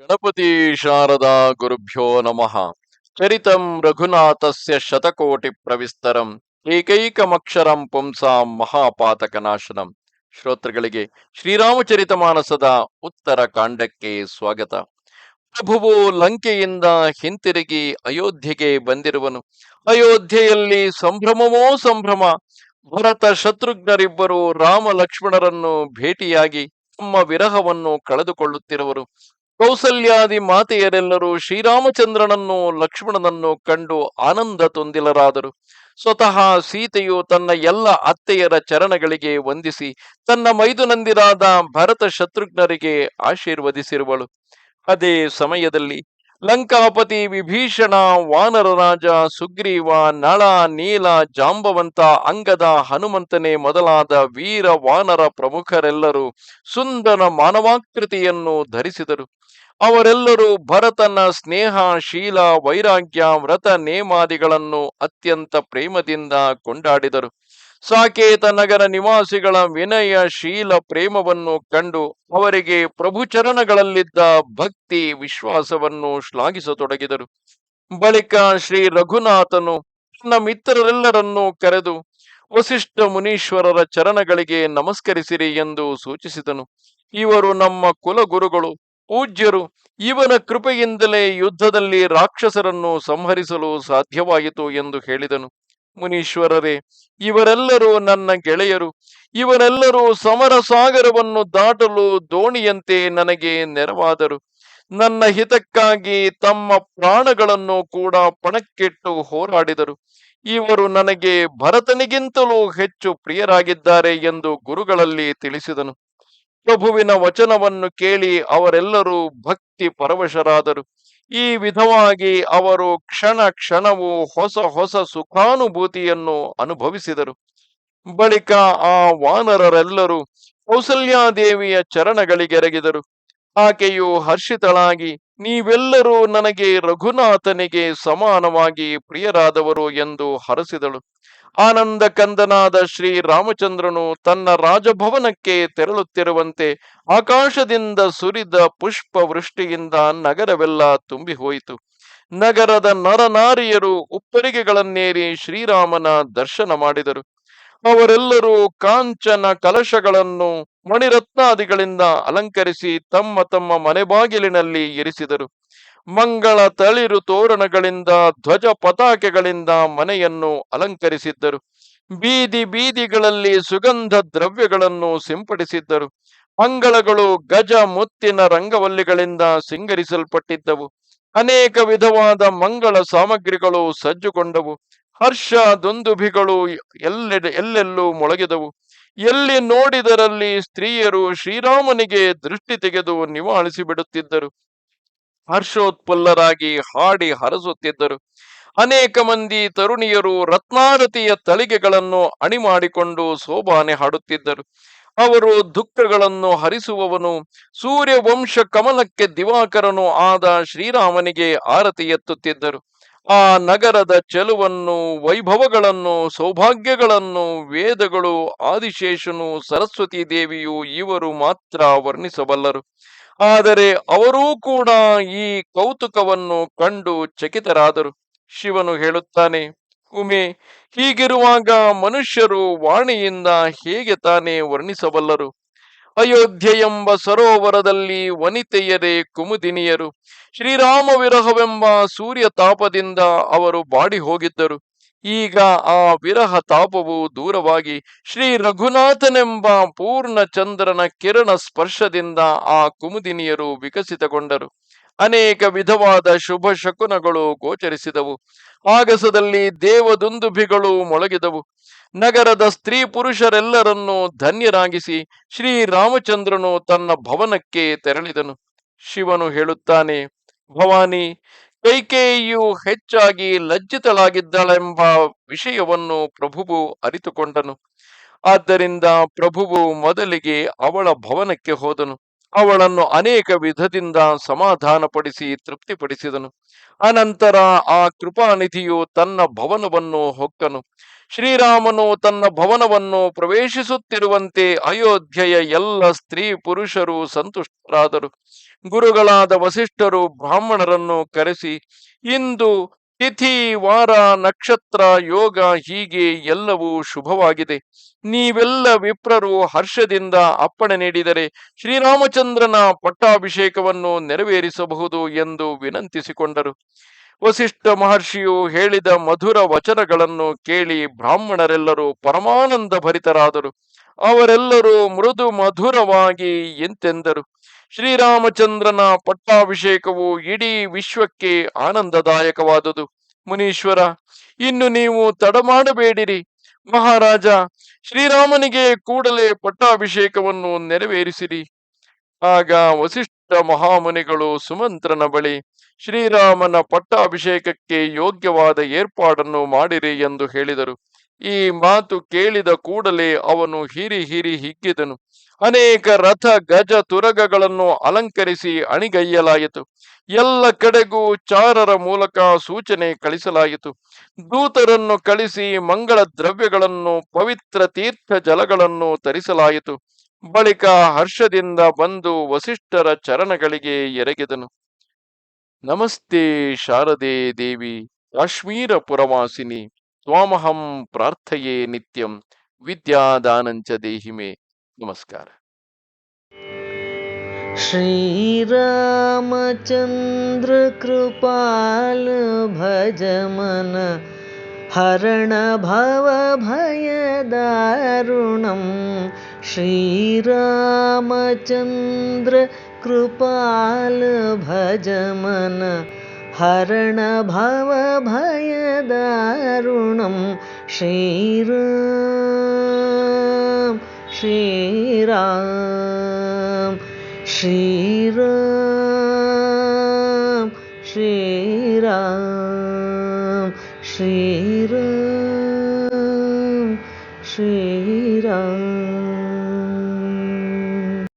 ಗಣಪತಿ ಶಾರದಾ ಗುರುಭ್ಯೋ ನಮಃ. ಚರಿತಂ ರಘುನಾಥಸ್ಯ ಶತಕೋಟಿ ಪ್ರವಿಸ್ತರಂ. ಏಕೈಕಮಕ್ಷರಂ ಪುಂಸಾಂ ಮಹಾಪಾತಕನಾಶನಂ. ಶ್ರೋತೃಗಳಿಗೆ ಶ್ರೀರಾಮಚರಿತ ಮಾನಸದ ಉತ್ತರ ಕಾಂಡಕ್ಕೆ ಸ್ವಾಗತ. ಪ್ರಭುವು ಲಂಕೆಯಿಂದ ಹಿಂತಿರುಗಿ ಅಯೋಧ್ಯೆಗೆ ಬಂದಿರುವನು. ಅಯೋಧ್ಯೆಯಲ್ಲಿ ಸಂಭ್ರಮವೋ ಸಂಭ್ರಮ. ಭರತ ಶತ್ರುಘ್ನರಿಬ್ಬರು ರಾಮ ಲಕ್ಷ್ಮಣರನ್ನು ಭೇಟಿಯಾಗಿ ತಮ್ಮ ವಿರಹವನ್ನು ಕಳೆದುಕೊಳ್ಳುತ್ತಿರುವರು. ಕೌಸಲ್ಯಾದಿ ಮಾತೆಯರೆಲ್ಲರೂ ಶ್ರೀರಾಮಚಂದ್ರನನ್ನು ಲಕ್ಷ್ಮಣನನ್ನು ಕಂಡು ಆನಂದ ತೊಂದಿಲರಾದರು. ಸ್ವತಃ ಸೀತೆಯು ತನ್ನ ಎಲ್ಲ ಅತ್ತೆಯರ ಚರಣಗಳಿಗೆ ವಂದಿಸಿ ತನ್ನ ಮೈದುನಂದಿರಾದ ಭರತ ಶತ್ರುಘ್ನರಿಗೆ ಆಶೀರ್ವದಿಸಿರುವಳು. ಅದೇ ಸಮಯದಲ್ಲಿ ಲಂಕಾಪತಿ ವಿಭೀಷಣ ವಾನರರಾಜ ಸುಗ್ರೀವ, ನಳ, ನೀಲ, ಜಾಂಬವಂತ, ಅಂಗದ, ಹನುಮಂತನೇ ಮೊದಲಾದ ವೀರ, ವಾನರ ಪ್ರಮುಖರೆಲ್ಲರೂ ಸುಂದರ ಮಾನವಾಕೃತಿಯನ್ನು ಧರಿಸಿದರು. ಅವರೆಲ್ಲರೂ ಭರತನ ಸ್ನೇಹ, ಶೀಲ, ವೈರಾಗ್ಯ, ವ್ರತ, ನೇಮಾದಿಗಳನ್ನು ಅತ್ಯಂತ ಪ್ರೇಮದಿಂದ ಕೊಂಡಾಡಿದರು. ಸಾಕೇತ ನಗರ ನಿವಾಸಿಗಳ ವಿನಯ ಶೀಲ ಪ್ರೇಮವನ್ನು ಕಂಡು ಅವರಿಗೆ ಪ್ರಭು ಚರಣಗಳಲ್ಲಿದ್ದ ಭಕ್ತಿ ವಿಶ್ವಾಸವನ್ನು ಶ್ಲಾಘಿಸತೊಡಗಿದರು. ಬಳಿಕ ಶ್ರೀ ರಘುನಾಥನು ತನ್ನ ಮಿತ್ರರೆಲ್ಲರನ್ನೂ ಕರೆದು, ವಸಿಷ್ಠ ಮುನೀಶ್ವರರ ಚರಣಗಳಿಗೆ ನಮಸ್ಕರಿಸಿರಿ ಎಂದು ಸೂಚಿಸಿದನು. ಇವರು ನಮ್ಮ ಕುಲಗುರುಗಳು, ಪೂಜ್ಯರು. ಇವನ ಕೃಪೆಯಿಂದಲೇ ಯುದ್ಧದಲ್ಲಿ ರಾಕ್ಷಸರನ್ನು ಸಂಹರಿಸಲು ಸಾಧ್ಯವಾಯಿತು ಎಂದು ಹೇಳಿದನು. ಮುನೀಶ್ವರರೇ, ಇವರೆಲ್ಲರೂ ನನ್ನ ಗೆಳೆಯರು. ಇವರೆಲ್ಲರೂ ಸಮರ ಸಾಗರವನ್ನು ದಾಟಲು ದೋಣಿಯಂತೆ ನನಗೆ ನೆರವಾದರು. ನನ್ನ ಹಿತಕ್ಕಾಗಿ ತಮ್ಮ ಪ್ರಾಣಗಳನ್ನು ಕೂಡ ಪಣಕ್ಕಿಟ್ಟು ಹೋರಾಡಿದರು. ಇವರು ನನಗೆ ಭರತನಿಗಿಂತಲೂ ಹೆಚ್ಚು ಪ್ರಿಯರಾಗಿದ್ದಾರೆ ಎಂದು ಗುರುಗಳಲ್ಲಿ ತಿಳಿಸಿದನು. ಪ್ರಭುವಿನ ವಚನವನ್ನು ಕೇಳಿ ಅವರೆಲ್ಲರೂ ಭಕ್ತಿ ಪರವಶರಾದರು. ಈ ವಿಧವಾಗಿ ಅವರು ಕ್ಷಣ ಕ್ಷಣವು ಹೊಸ ಹೊಸ ಸುಖಾನುಭೂತಿಯನ್ನು ಅನುಭವಿಸಿದರು. ಬಳಿಕ ಆ ವಾನರರೆಲ್ಲರೂ ಕೌಸಲ್ಯಾದೇವಿಯ ಚರಣಗಳಿಗೆರಗಿದರು. ಆಕೆಯು ಹರ್ಷಿತಳಾಗಿ, ನೀವೆಲ್ಲರೂ ನನಗೆ ರಘುನಾಥನಿಗೆ ಸಮಾನವಾಗಿ ಪ್ರಿಯರಾದವರು ಎಂದು ಹರಸಿದಳು. ಆನಂದ ಕಂದನಾದ ಶ್ರೀ ರಾಮಚಂದ್ರನು ತನ್ನ ರಾಜಭವನಕ್ಕೆ ತೆರಳುತ್ತಿರುವಂತೆ ಆಕಾಶದಿಂದ ಸುರಿದ ಪುಷ್ಪ ವೃಷ್ಟಿಯಿಂದ ನಗರವೆಲ್ಲ ತುಂಬಿ ಹೋಯಿತು ನಗರದ ನರನಾರಿಯರು ಉಪ್ಪರಿಗೆಗಳನ್ನೇರಿ ಶ್ರೀರಾಮನ ದರ್ಶನ ಮಾಡಿದರು. ಅವರೆಲ್ಲರೂ ಕಾಂಚನ ಕಲಶಗಳನ್ನು ಮಣಿರತ್ನಾದಿಗಳಿಂದ ಅಲಂಕರಿಸಿ ತಮ್ಮ ತಮ್ಮ ಮನೆ ಬಾಗಿಲಿನಲ್ಲಿ ಇರಿಸಿದರು. ಮಂಗಳ ತಳಿರು ತೋರಣಗಳಿಂದ, ಧ್ವಜ ಪತಾಕೆಗಳಿಂದ ಮನೆಯನ್ನು ಅಲಂಕರಿಸಿದ್ದರು. ಬೀದಿ ಬೀದಿಗಳಲ್ಲಿ ಸುಗಂಧ ದ್ರವ್ಯಗಳನ್ನು ಸಿಂಪಡಿಸಿದ್ದರು. ಅಂಗಳಗಳು ಗಜ ಮುತ್ತಿನ ರಂಗವಲ್ಲಿಗಳಿಂದ ಸಿಂಗರಿಸಲ್ಪಟ್ಟಿದ್ದವು. ಅನೇಕ ವಿಧವಾದ ಮಂಗಳ ಸಾಮಗ್ರಿಗಳು ಸಜ್ಜುಗೊಂಡವು. ಹರ್ಷ ದುಂದುಭಿಗಳು ಎಲ್ಲೆಡೆ, ಎಲ್ಲೆಲ್ಲೂ ಮೊಳಗಿದವು. ಎಲ್ಲಿ ನೋಡಿದರಲ್ಲಿ ಸ್ತ್ರೀಯರು ಶ್ರೀರಾಮನಿಗೆ ದೃಷ್ಟಿ ತೆಗೆದು ನಿವಾಳಿಸಿ ಬಿಡುತ್ತಿದ್ದರು ಹರ್ಷೋತ್ಪುಲ್ಲರಾಗಿ ಹಾಡಿ ಹರಸುತ್ತಿದ್ದರು. ಅನೇಕ ಮಂದಿ ತರುಣಿಯರು ರತ್ನಾರತಿಯ ತಳಿಗೆಗಳನ್ನು ಅಣಿ ಮಾಡಿಕೊಂಡು ಸೋಬಾನೆ ಹಾಡುತ್ತಿದ್ದರು. ಅವರು ದುಃಖಗಳನ್ನು ಹರಿಸುವವನು ಸೂರ್ಯ ವಂಶ ಕಮಲಕ್ಕೆ ದಿವಾಕರನು ಆದ ಶ್ರೀರಾಮನಿಗೆ ಆರತಿ ಎತ್ತುತ್ತಿದ್ದರು. ಆ ನಗರದ ಚೆಲುವನ್ನು, ವೈಭವಗಳನ್ನು, ಸೌಭಾಗ್ಯಗಳನ್ನು ವೇದಗಳು, ಆದಿಶೇಷನು, ಸರಸ್ವತಿ ದೇವಿಯು ಇವರು ಮಾತ್ರ ವರ್ಣಿಸಬಲ್ಲರು. ಆದರೆ ಅವರೂ ಕೂಡ ಈ ಕೌತುಕವನ್ನು ಕಂಡು ಚಕಿತರಾದರು. ಶಿವನು ಹೇಳುತ್ತಾನೆ, ಉಮೆ, ಹೀಗಿರುವಾಗ ಮನುಷ್ಯರು ವಾಣಿಯಿಂದ ಹೇಗೆ ತಾನೇ ವರ್ಣಿಸಬಲ್ಲರು? ಅಯೋಧ್ಯೆ ಎಂಬ ಸರೋವರದಲ್ಲಿ ವನಿತೆಯರೇ ಕುಮುದಿನಿಯರು. ಶ್ರೀರಾಮ ವಿರಹವೆಂಬ ಸೂರ್ಯ ತಾಪದಿಂದ ಅವರು ಬಾಡಿ ಹೋಗಿದ್ದರು ಈಗ ಆ ವಿರಹ ತಾಪವು ದೂರವಾಗಿ ಶ್ರೀ ರಘುನಾಥನೆಂಬ ಪೂರ್ಣ ಚಂದ್ರನ ಕಿರಣ ಸ್ಪರ್ಶದಿಂದ ಆ ಕುಮುದಿನಿಯರು ವಿಕಸಿತಗೊಂಡರು. ಅನೇಕ ವಿಧವಾದ ಶುಭ ಶಕುನಗಳು ಗೋಚರಿಸಿದವು. ಆಗಸದಲ್ಲಿ ದೇವದುಂದುಭಿಗಳು ಮೊಳಗಿದವು. ನಗರದ ಸ್ತ್ರೀ ಪುರುಷರೆಲ್ಲರನ್ನೂ ಧನ್ಯರಾಗಿಸಿ ಶ್ರೀ ರಾಮಚಂದ್ರನು ತನ್ನ ಭವನಕ್ಕೆ ತೆರಳಿದನು. ಶಿವನು ಹೇಳುತ್ತಾನೆ, ಭವಾನಿ ಕೈಕೇಯಿಯು ಹೆಚ್ಚಾಗಿ ಲಜ್ಜಿತಳಾಗಿದ್ದಳೆಂಬ ವಿಷಯವನ್ನು ಪ್ರಭುವು ಅರಿತುಕೊಂಡನು. ಆದ್ದರಿಂದ ಪ್ರಭುವು ಮೊದಲಿಗೆ ಅವಳ ಭವನಕ್ಕೆ ಹೋದನು. ಅವಳನ್ನು ಅನೇಕ ವಿಧದಿಂದ ಸಮಾಧಾನಪಡಿಸಿ ತೃಪ್ತಿಪಡಿಸಿದನು. ಅನಂತರ ಆ ಕೃಪಾನಿಧಿಯು ತನ್ನ ಭವನವನ್ನು ಹೊಕ್ಕನು. ಶ್ರೀರಾಮನು ತನ್ನ ಭವನವನ್ನು ಪ್ರವೇಶಿಸುತ್ತಿರುವಂತೆ ಅಯೋಧ್ಯೆಯ ಎಲ್ಲ ಸ್ತ್ರೀ ಪುರುಷರು ಸಂತುಷ್ಟರಾದರು. ಗುರುಗಳಾದ ವಸಿಷ್ಠರು ಬ್ರಾಹ್ಮಣರನ್ನು ಕರೆಸಿ, ಇಂದು ತಿಥಿ, ವಾರ, ನಕ್ಷತ್ರ, ಯೋಗ ಹೀಗೆ ಎಲ್ಲವೂ ಶುಭವಾಗಿದೆ. ನೀವೆಲ್ಲ ವಿಪ್ರರು ಹರ್ಷದಿಂದ ಅಪ್ಪಣೆ ನೀಡಿದರೆ ಶ್ರೀರಾಮಚಂದ್ರನ ಪಟ್ಟಾಭಿಷೇಕವನ್ನು ನೆರವೇರಿಸಬಹುದು ಎಂದು ವಿನಂತಿಸಿಕೊಂಡರು. ವಸಿಷ್ಠ ಮಹರ್ಷಿಯು ಹೇಳಿದ ಮಧುರ ವಚನಗಳನ್ನು ಕೇಳಿ ಬ್ರಾಹ್ಮಣರೆಲ್ಲರೂ ಪರಮಾನಂದ ಭರಿತರಾದರು. ಅವರೆಲ್ಲರೂ ಮೃದು ಮಧುರವಾಗಿ ಎಂತೆಂದರು. ಶ್ರೀರಾಮಚಂದ್ರನ ಪಟ್ಟಾಭಿಷೇಕವು ಇಡೀ ವಿಶ್ವಕ್ಕೆ ಆನಂದದಾಯಕವಾದುದು. ಮುನೀಶ್ವರ, ಇನ್ನು ನೀವು ತಡ ಮಾಡಬೇಡಿರಿ ಮಹಾರಾಜ, ಶ್ರೀರಾಮನಿಗೆ ಕೂಡಲೇ ಪಟ್ಟಾಭಿಷೇಕವನ್ನು ನೆರವೇರಿಸಿರಿ. ಆಗ ವಸಿಷ್ಠ ಮಹಾಮುನಿಗಳು ಸುಮಂತ್ರನ ಬಳಿ ಶ್ರೀರಾಮನ ಪಟ್ಟಾಭಿಷೇಕಕ್ಕೆ ಯೋಗ್ಯವಾದ ಏರ್ಪಾಡನ್ನು ಮಾಡಿರಿ ಎಂದು ಹೇಳಿದರು. ಈ ಮಾತು ಕೇಳಿದ ಕೂಡಲೇ ಅವನು ಹಿರಿ ಹಿರಿ ಹಿಗ್ಗಿದನು. ಅನೇಕ ರಥ, ಗಜ, ತುರಗಗಳನ್ನು ಅಲಂಕರಿಸಿ ಅಣಿಗೈಯಲಾಯಿತು. ಎಲ್ಲ ಕಡೆಗೂ ಚಾರರ ಮೂಲಕ ಸೂಚನೆ ಕಳಿಸಲಾಯಿತು. ದೂತರನ್ನು ಕಳಿಸಿ ಮಂಗಳ ದ್ರವ್ಯಗಳನ್ನು, ಪವಿತ್ರ ತೀರ್ಥ ಜಲಗಳನ್ನು ತರಿಸಲಾಯಿತು. ಬಳಿಕ ಹರ್ಷದಿಂದ ಬಂದು ವಸಿಷ್ಠರ ಚರಣಗಳಿಗೆ ಎರಗಿದನು. नमस्ते शारदे देवी काश्मीर पुरवासिनी स्वामहम प्रार्थये नित्यं विद्यादानञ्च देहि मे। नमस्कार। श्रीरामचन्द्रकृपाल भजमन हरण भव भय दारुणम श्री भवभयदारुणं चंद्र कृपाल भज मन हरण भव भयदारुणं श्रीराम श्रीराम श्रीराम श्रीराम